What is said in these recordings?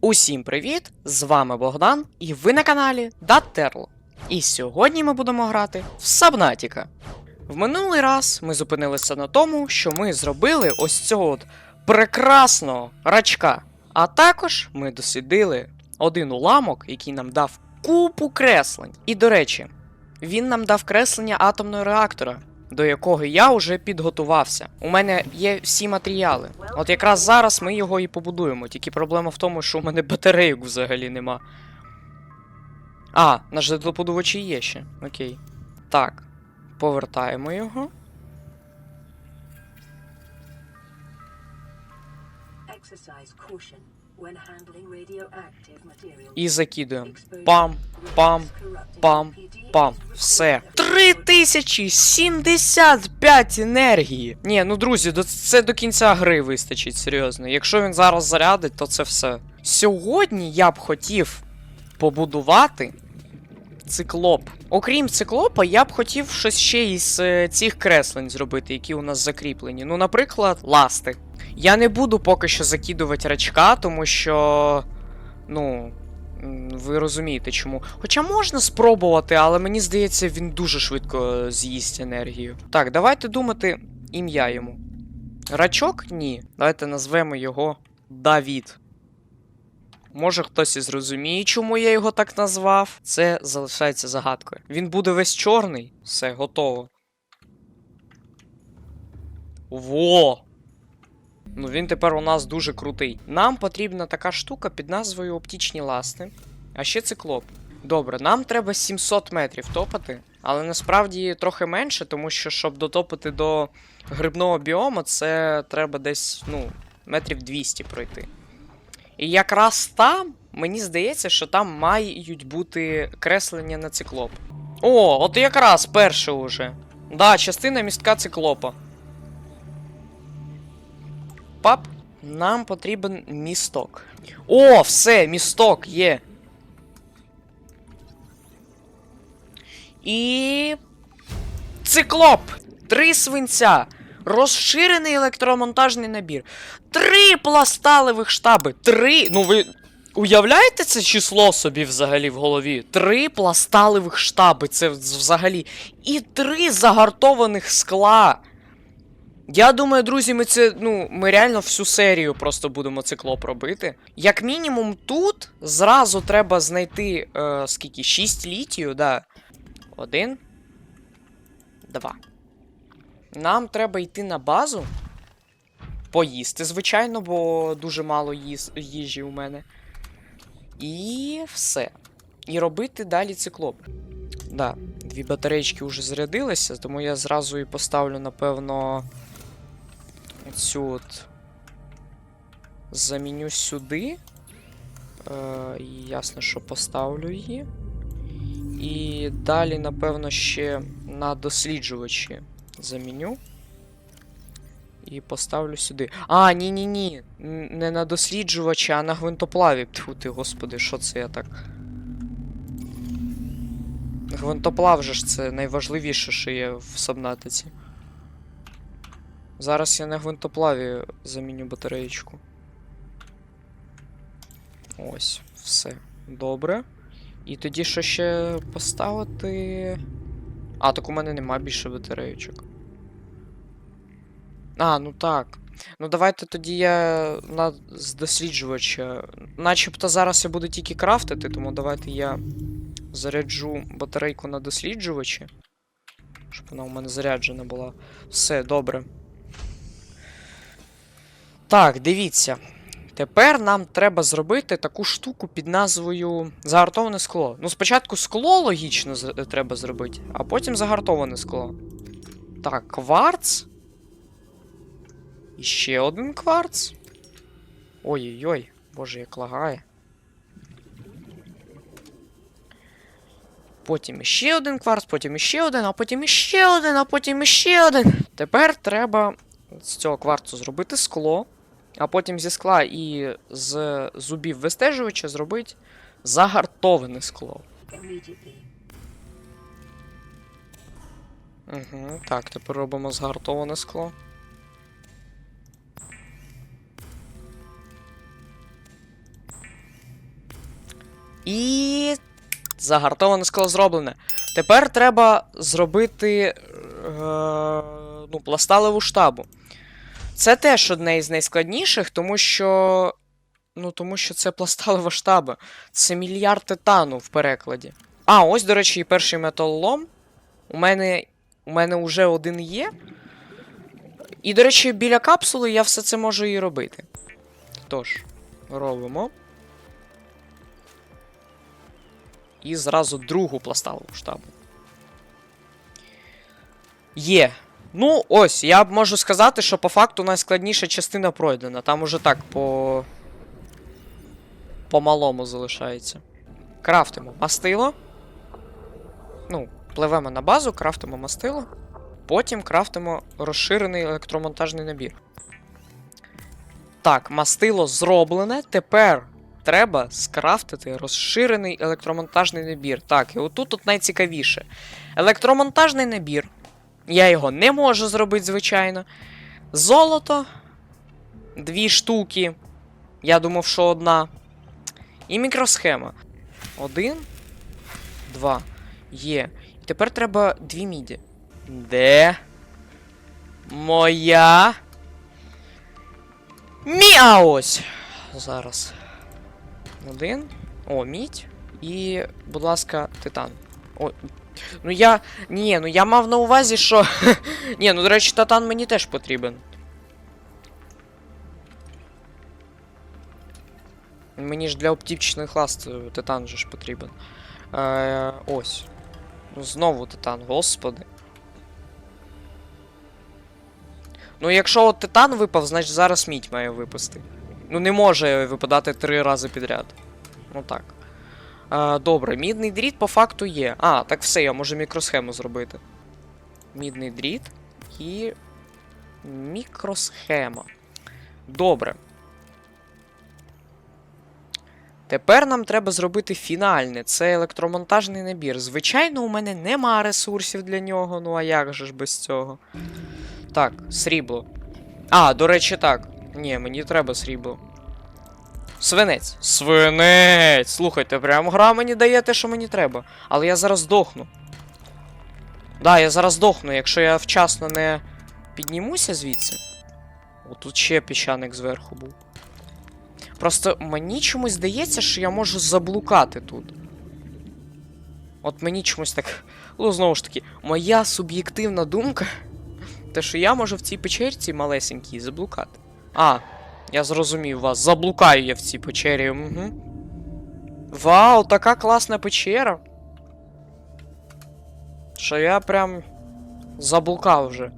Усім привіт! З вами Богдан, і ви на каналі Даттерл. І сьогодні ми будемо грати в Сабнатіка. В минулий раз ми зупинилися на тому, що ми зробили ось цього от прекрасного рачка. А також ми дослідили один уламок, який нам дав купу креслень. І до речі, він нам дав креслення атомного реактора, до якого я вже підготувався. У мене є всі матеріали. От якраз зараз ми його і побудуємо. Тільки проблема в тому, що у мене батарейок взагалі нема. А, наш житлоподувачі є ще. Окей. Так. Повертаємо його. І закидуємо. Пам, пам, пам, пам. Все. 3075 енергії. Ні, ну друзі, це до кінця гри вистачить, серйозно. Якщо він зараз зарядить, то це все. Сьогодні я б хотів побудувати циклоп. Окрім циклопа, я б хотів щось ще із е, цих креслень зробити, які у нас закріплені. Ну, наприклад, ласти. Я не буду поки що закидувати рачка, тому що. Ну. Ви розумієте чому. Хоча можна спробувати, але мені здається, він дуже швидко е, з'їсть енергію. Так, давайте думати ім'я йому. Рачок? Ні. Давайте назвемо його Давід. Може хтось і зрозуміє, чому я його так назвав. Це залишається загадкою. Він буде весь чорний. Все, готово. Во! Ну він тепер у нас дуже крутий. Нам потрібна така штука під назвою оптічні ласти. А ще циклоп. Добре, нам треба 700 метрів топати, але насправді трохи менше, тому що щоб дотопити до грибного біому, це треба десь, ну, метрів 200 пройти. І якраз там, мені здається, що там мають бути креслення на циклоп. О, от якраз перше уже. Да, частина містка циклопа. Пап, нам потрібен місток. О, все, місток є. І. Циклоп! Три свинця. Розширений електромонтажний набір. Три пласталевих штаби. Три. Ну ви. Уявляєте це число собі взагалі в голові? Три пласталевих штаби. Це взагалі. І три загартованих скла. Я думаю, друзі, ми це, ну, ми реально всю серію просто будемо циклоп робити. Як мінімум, тут зразу треба знайти е, скільки? 6 літію, да. Один. Два. Нам треба йти на базу. Поїсти, звичайно, бо дуже мало їс... їжі у мене. І все. І робити далі циклоп. Да, дві батарейки вже зарядилися, тому я зразу і поставлю, напевно. Цю от. Заміню сюди. Е, ясно, що поставлю її. І далі, напевно, ще на досліджувачі заміню. І поставлю сюди. А, ні-ні-ні. Не на досліджувачі, а на гвинтоплаві. Тьфу ти, господи, що це я так. Гвинтоплав же ж це найважливіше, що є в Сабнатиці. Зараз я на гвинтоплаві заміню батареєчку. Ось, все. Добре. І тоді що ще поставити. А, так у мене нема більше батареєчок. А, ну так. Ну давайте тоді я на... з досліджувача. Начебто зараз я буду тільки крафтити, тому давайте я заряджу батарейку на досліджувачі. Щоб вона у мене заряджена була. Все, добре. Так, дивіться. Тепер нам треба зробити таку штуку під назвою загартоване скло. Ну, спочатку скло логічно е, треба зробити, а потім загартоване скло. Так, кварц. І ще один кварц. Ой-ой-ой, боже, як лагає. Потім іще один кварц, потім іще один, а потім іще один, а потім іще один. Тепер треба з цього кварцу зробити скло, а потім зі скла і з зубів вистежувача зробити загартоване скло. Угу, так, тепер робимо згартоване скло. І. Загартоване скло зроблене. Тепер треба зробити е, ну, пласталеву штабу. Це теж одне із найскладніших, тому що. Ну, тому що це пласталева штаба. Це мільярд титану в перекладі. А, ось, до речі, і перший металолом. У мене. У мене вже один є. І, до речі, біля капсули я все це можу і робити. Тож, робимо. І зразу другу пласталову штабу. Є. Ну, ось, я б можу сказати, що по факту найскладніша частина пройдена. Там уже так по. По малому залишається. Крафтимо мастило. Ну, пливемо на базу, крафтимо мастило. Потім крафтимо розширений електромонтажний набір. Так, мастило зроблене. Тепер треба скрафтити розширений електромонтажний набір. Так, і отут тут найцікавіше. Електромонтажний набір. Я його не можу зробити, звичайно. Золото. Дві штуки. Я думав, що одна. І мікросхема. Один. Два. Є. І тепер треба дві міді. Де? Моя. Міа ось. Зараз. Один. О, мідь. І, будь ласка, титан. О. Ну я. Ні, ну я мав на увазі, що. Ні, ну до речі, титан мені теж потрібен. Мені ж для оптичних ласт е, титан же ж потрібен. Е, ось. Ну, знову титан, господи. Ну, якщо от титан випав, значить зараз мідь має випасти. Ну, не може випадати три рази підряд. Ну так. Е, добре, мідний дріт по факту є. А, так все, я можу мікросхему зробити. Мідний дріт і. Мікросхема. Добре. Тепер нам треба зробити фінальне. Це електромонтажний набір. Звичайно, у мене нема ресурсів для нього, ну а як же ж без цього? Так, срібло. А, до речі, так. Ні, мені треба срібло. Свинець. Свинець! Слухайте, прям гра мені дає те, що мені треба. Але я зараз здохну. Да, я зараз здохну, якщо я вчасно не піднімуся звідси. О, тут ще піщаник зверху був. Просто мені чомусь здається, що я можу заблукати тут. От мені чомусь так. Ну, знову ж таки, моя суб'єктивна думка. Те, що я можу в цій печерці малесенькій заблукати. А, я зрозумів вас. Заблукаю я в цій печері. Угу. Вау, така класна печера. Що я прям заблукав вже.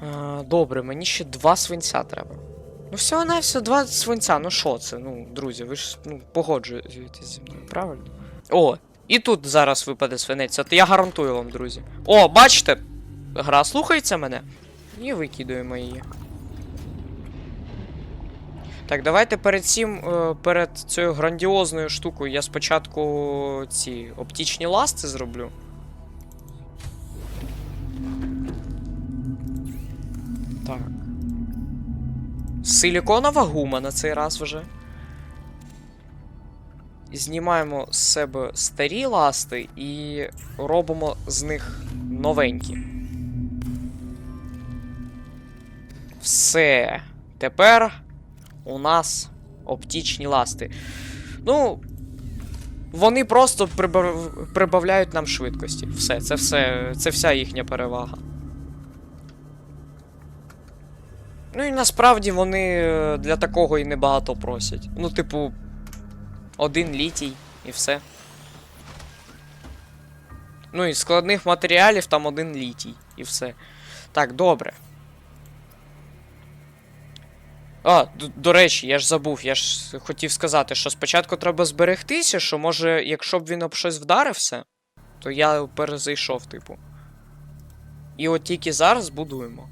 А, добре, мені ще два свинця треба. Ну, всього на все два свинця. Ну що це? Ну, друзі, ви ж ну, погоджуєтесь зі мною, правильно? О, і тут зараз випаде свинець. От я гарантую вам, друзі. О, бачите? Гра слухається мене. І викидуємо її. Так, давайте перед цим, е, перед цією грандіозною штукою я спочатку ці оптичні ласти зроблю. Так. Силіконова гума на цей раз вже. Знімаємо з себе старі ласти і робимо з них новенькі. Все. Тепер у нас оптичні ласти. Ну. Вони просто прибав... прибавляють нам швидкості. Все, це все. Це вся їхня перевага. Ну і насправді вони е, для такого і небагато просять. Ну, типу, один літій і все. Ну і складних матеріалів там один літій і все. Так, добре. А, до, до речі, я ж забув, я ж хотів сказати, що спочатку треба зберегтися, що може, якщо б він об щось вдарився, то я перезайшов, типу. І от тільки зараз будуємо.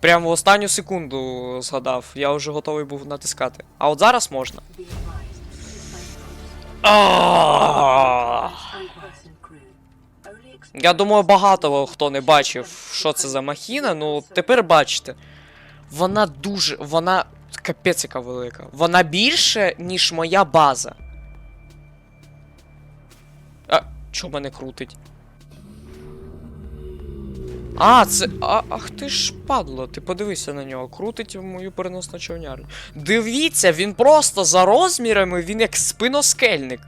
Прямо в останню секунду згадав, я вже готовий був натискати. А от зараз можна. Я думаю, багато хто не бачив, що це за махіна, ну тепер бачите. Вона дуже. Вона капець яка велика. Вона більше, ніж моя база. Чого мене крутить? А, це. А, ах ти ж падло, ти подивися на нього, крутить мою переносну човнярню. Дивіться, він просто за розмірами, він як спиноскельник.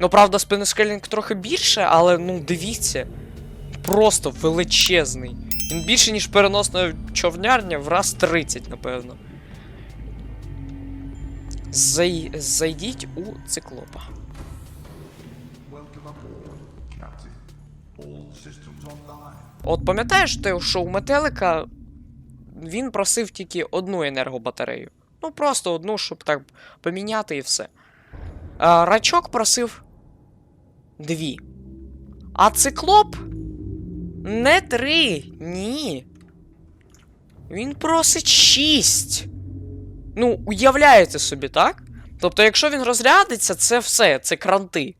Ну, правда, спиноскельник трохи більше, але ну дивіться. Просто величезний. Він більше, ніж переносна човнярня в раз 30, напевно. Зай... Зайдіть у циклопа. От пам'ятаєш ти, що у метелика він просив тільки одну енергобатарею. Ну, просто одну, щоб так поміняти і все. А, рачок просив дві. А циклоп не три. Ні. Він просить шість. Ну, уявляєте собі, так? Тобто, якщо він розрядиться, це все, це кранти.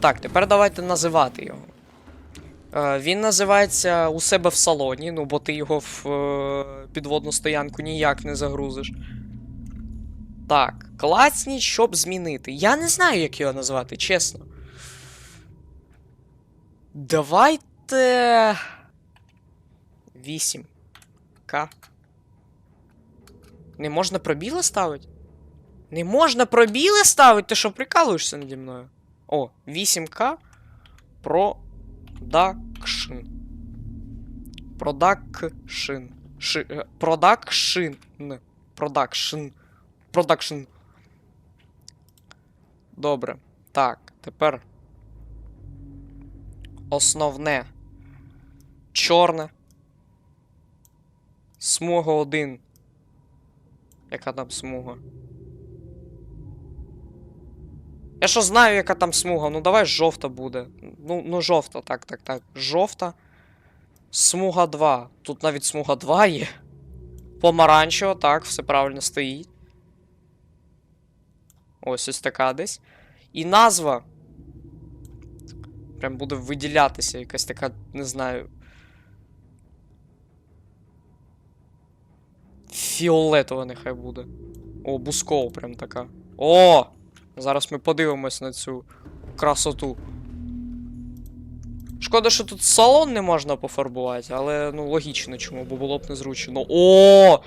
Так, тепер давайте називати його. Е, Він називається у себе в салоні, ну бо ти його в е, підводну стоянку ніяк не загрузиш. Так, клацніть, щоб змінити. Я не знаю, як його назвати, чесно. Давайте. 8. К. Не можна пробіли ставити? Не можна пробіли ставити? Ти що прикалуєшся наді мною? О, 8К Продакшн. Продакшн. Е, Продакшн. Продакшн. Продакшн. Добре. Так, тепер. Основне. Чорне. Смуга 1. Яка там смуга? Я що знаю, яка там смуга. Ну давай жовта буде. Ну, ну жовта, так, так, так. Жовта. Смуга 2. Тут навіть смуга 2 є. Помаранчева, так, все правильно стоїть. Ось ось така десь. І назва. Прям буде виділятися якась така, не знаю. Фіолетова нехай буде. О, бускова прям така. О! Зараз ми подивимось на цю красоту. Шкода, що тут салон не можна пофарбувати, але ну логічно чому, бо було б незручно. О!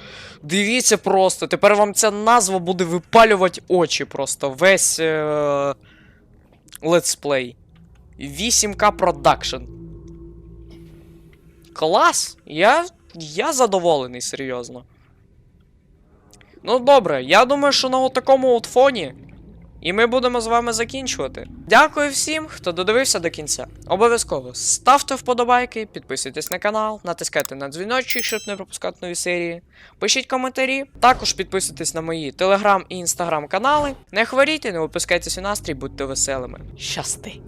Дивіться просто! Тепер вам ця назва буде випалювати очі просто. Весь е- летсплей. 8К Production. Клас! Я. Я задоволений, серйозно. Ну добре, я думаю, що на такому от фоні. І ми будемо з вами закінчувати. Дякую всім, хто додивився до кінця. Обов'язково ставте вподобайки, підписуйтесь на канал, натискайте на дзвіночок, щоб не пропускати нові серії. Пишіть коментарі. Також підписуйтесь на мої телеграм і інстаграм канали. Не хворійте, не випускайте свій настрій, будьте веселими. Щасти!